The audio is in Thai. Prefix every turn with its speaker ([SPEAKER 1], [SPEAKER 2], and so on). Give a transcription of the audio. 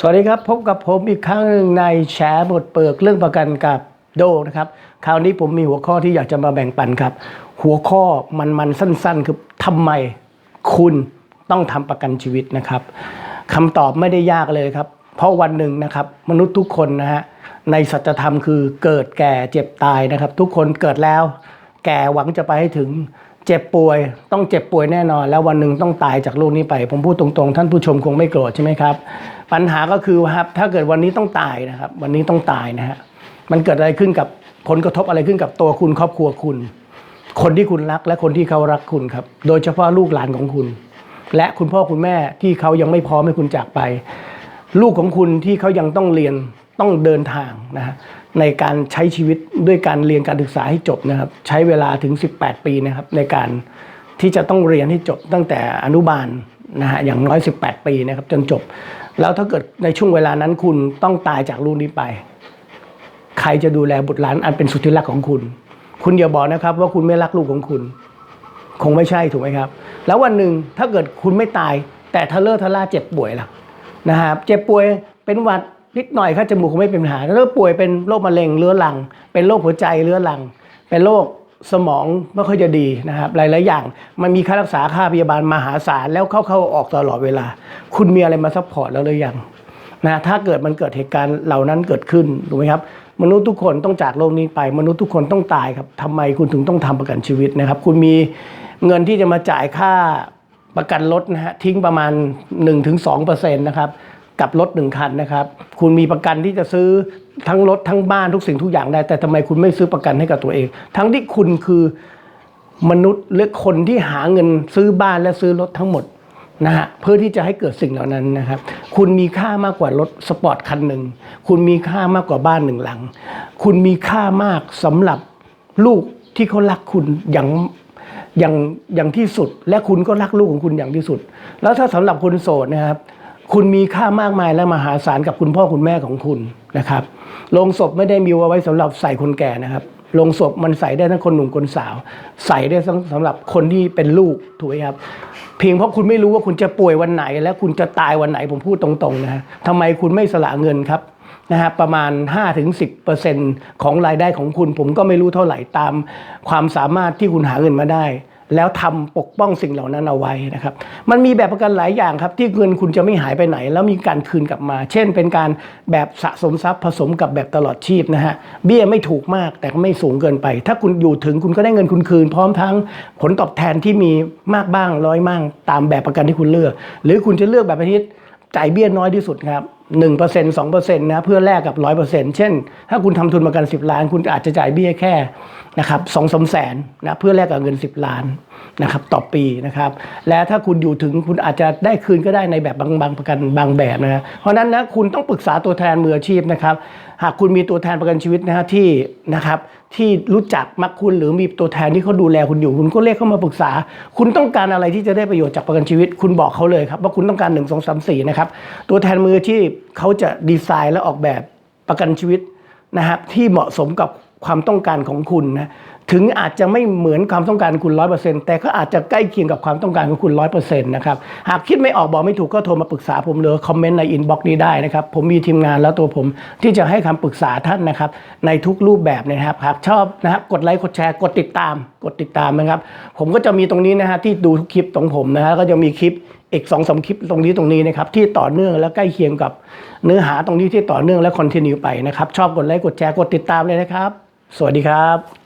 [SPEAKER 1] สวัสดีครับ พบกับผมอีกครั้งหนึ่งในแชร์หมดเปลือกเรื่องประกันกับโดนะครับ คราวนี้ผมมีหัวข้อที่อยากจะมาแบ่งปันครับ หัวข้อมันมันสั้น ๆ คือทำไมคุณต้องทำประกันชีวิตนะครับคำตอบไม่ได้ยากเลยครับ เพราะวันหนึ่งนะครับ มนุษย์ทุกคนนะฮะในสัจธรรมคือเกิดแก่เจ็บตายนะครับ ทุกคนเกิดแล้ว แก่หวังจะไปให้ถึง เจ็บป่วย ต้องเจ็บป่วยแน่นอน แล้ววันหนึ่งต้องตายจากโลกนี้ไป ผมพูดตรงๆ ท่านผู้ชมคงไม่โกรธใช่ไหมครับ ปัญหาก็คือว่าครับถ้าเกิดวันนี้ต้องตายนะครับ วันนี้ต้องตายนะฮะมันเกิดอะไรขึ้นกับผลกระทบอะไรขึ้นกับตัวคุณครอบครัวคุณ คนที่คุณรักและคนที่เขารักคุณครับ โดยเฉพาะลูกหลานของคุณ และคุณพ่อคุณแม่ที่เขายังไม่พร้อมให้คุณจากไป ลูกของคุณที่เขายังต้องเรียนต้องเดินทางนะฮะ ในการใช้ชีวิตด้วยการเรียนการศึกษาให้จบนะครับ ใช้เวลาถึง 18 ปีนะครับ ในการที่จะต้องเรียนให้จบตั้งแต่อนุบาลนะฮะอย่างน้อย 18 ปีนะครับ จนจบ แล้วถ้าเกิดในช่วงเวลานั้นคุณต้องตายจากลูกนี้ไป ใครจะดูแลบุตรหลานอันเป็นสุดที่รักของคุณ คุณอย่าบอกนะครับ ว่าคุณไม่รักลูกของคุณ คงไม่ใช่ถูกไหมครับ แล้ววันหนึ่งถ้าเกิดคุณไม่ตาย แต่ทะเลอะทะล่าเจ็บป่วยล่ะนะครับ เจ็บป่วยเป็นหวัด นิดหน่อยค่าจมูกคงไม่เป็นปัญหาถ้าป่วยเป็นโรคมะเร็งเรื้อรัง เป็นโรคหัวใจเรื้อรัง เป็นโรคสมองไม่ค่อยจะดีนะครับหลาย ๆ อย่าง มันมีค่ารักษาค่าพยาบาลมหาศาลแล้วเข้าเข้าออกตลอดเวลา คุณมีอะไรมาซัพพอร์ตแล้วหรือยังนะถ้าเกิดมันเกิดเหตุการณ์เหล่านั้นเกิดขึ้นถูกไหมครับ มนุษย์ทุกคนต้องจากโลกนี้ไป มนุษย์ทุกคนต้องตายครับทำไมคุณถึงต้องทำประกันชีวิตนะครับ คุณมีเงินที่จะมาจ่ายค่าประกันรถนะฮะทิ้งประมาณ 1-2%นะครับ กับรถหนึ่งคันนะครับ คุณมีประกันที่จะซื้อทั้งรถทั้งบ้านทุกสิ่งทุกอย่างได้ แต่ทำไมคุณไม่ซื้อประกันให้กับตัวเอง ทั้งที่คุณคือมนุษย์หรือคนที่หาเงินซื้อบ้านและซื้อรถทั้งหมดนะฮะเพื่อที่จะให้เกิดสิ่งเหล่านั้นนะครับ คุณมีค่ามากกว่ารถสปอร์ตคันหนึ่งคุณมีค่ามากกว่าบ้านหนึ่งหลัง คุณมีค่ามากสำหรับลูกที่เขารักคุณอย่างอย่างอย่างที่สุด และคุณก็รักลูกของคุณอย่างที่สุด แล้วถ้าสำหรับคนโสดนะครับ คุณมีค่ามากมายและมหาศาลกับคุณพ่อคุณแม่ของคุณนะครับลงศพไม่ได้มีเอาไว้สำหรับใส่คนแก่นะครับลงศพมันใส่ได้ทั้งคนหนุ่มคนสาว ใส่ได้ทั้งสำหรับคนที่เป็นลูกถูกไหมครับ เพียงเพราะคุณไม่รู้ว่าคุณจะป่วยวันไหน และคุณจะตายวันไหนผมพูดตรงๆนะฮะทำไมคุณไม่สละเงินครับนะฮะประมาณ 5-10%ของรายได้ของคุณ ผมก็ไม่รู้เท่าไหร่ตามความสามารถที่คุณหาเงินมาได้ แล้วทำปกป้องสิ่งเหล่านั้นเอาไว้นะครับ มันมีแบบประกันหลายอย่างครับ ที่เงินคุณจะไม่หายไปไหน แล้วมีการคืนกลับมา เช่น เป็นการแบบสะสมทรัพย์ผสมกับแบบตลอดชีพนะฮะ เบี้ยไม่ถูกมากแต่ก็ไม่สูงเกินไป ถ้าคุณอยู่ถึงคุณก็ได้เงินคุณคืน พร้อมทั้งผลตอบแทนที่มีมากบ้างร้อยบ้างตามแบบประกันที่คุณเลือก หรือคุณจะเลือกแบบประเภทจ่ายเบี้ยน้อยที่สุดครับ หนึ่งเปอร์เซ็นต์สองเปอร์เซ็นต์นะเพื่อแลกกับร้อยเปอร์เซ็นต์เช่น ถ้าคุณทำทุนประกันสิบล้าน คุณอาจจะจ่ายเบี้ยแค่นะครับสองสมแสนนะเพื่อแลกกับเงินสิบล้าน นะครับต่อปีนะครับและถ้าคุณอยู่ถึงคุณอาจจะได้คืนก็ได้ในแบบบางบางประกันบางแบบนะฮะเพราะฉะนั้นนะคุณต้องปรึกษาตัวแทนมืออาชีพนะครับหากคุณมีตัวแทนประกันชีวิตนะฮะที่นะครับที่รู้จักมักคุณหรือมีตัวแทนที่เขาดูแลคุณอยู่ คุณก็เรียกเข้ามาปรึกษา คุณต้องการอะไรที่จะได้ประโยชน์จากประกันชีวิต คุณบอกเขาเลยครับว่าคุณต้องการ 1 2 3 4นะครับตัวแทนมืออาชีพเขาจะดีไซน์และออกแบบประกันชีวิตนะครับที่เหมาะสมกับความต้องการของคุณนะ ถึงอาจจะไม่เหมือนความต้องการคุณร้อยเปอร์เซ็นต์แต่ก็อาจจะใกล้เคียงกับความต้องการของคุณร้อยเปอร์เซ็นต์นะครับ หากคิดไม่ออกบอกไม่ถูกก็โทรมาปรึกษาผมเลยคอมเมนต์ในอินบ็อกซ์นี้ได้นะครับ ผมมีทีมงานแล้วตัวผมที่จะให้คำปรึกษาท่านนะครับ ในทุกรูปแบบนะครับ หากชอบนะครับกดไลค์กดแชร์กดติดตาม กดติดตามนะครับ ผมก็จะมีตรงนี้นะฮะที่ดูทุกคลิปของผมนะฮะก็จะมีคลิปอีกสองสามคลิปตรงนี้ตรงนี้นะครับที่ต่อเนื่องและใกล้เคียงกับเนื้อหาตรงนี้ที่ต่อเนื่องและคอนติเนียไปนะครับชอบกดไลค์กดแชร์กดติดตามเลยนะครับ สวัสดีครับ